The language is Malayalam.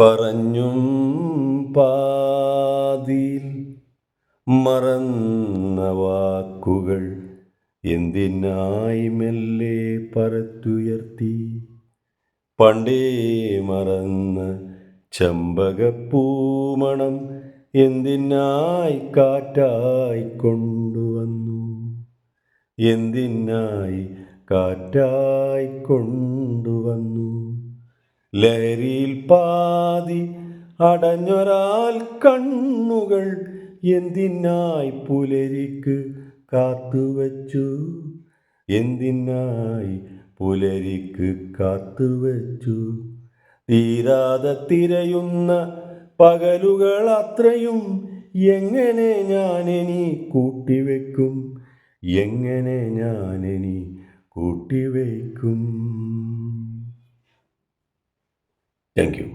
പറഞ്ഞും പാതിയിൽ മറന്ന വാക്കുകൾ എന്തിനായി മെല്ലെ പറത്തുയർത്തി പണ്ടേ മറന്ന ചമ്പകപ്പൂമണം എന്തിനായി കാറ്റായി കൊണ്ടുവന്നു? എന്തിനായി കാറ്റായി കൊണ്ടുവന്നു ലഹരിയിൽ പാതി അടഞ്ഞൊരാൽ കണ്ണുകൾ എന്തിനായി പുലരിക്ക് കാത്തുവച്ചു? എന്തിനായി പുലരിക്ക് കാത്തുവച്ചു? തീരാതെ തിരയുന്ന പകലുകൾ അത്രയും എങ്ങനെ ഞാനിനി കൂട്ടിവെക്കും? എങ്ങനെ ഞാനിനി കൂട്ടിവെക്കും? Thank you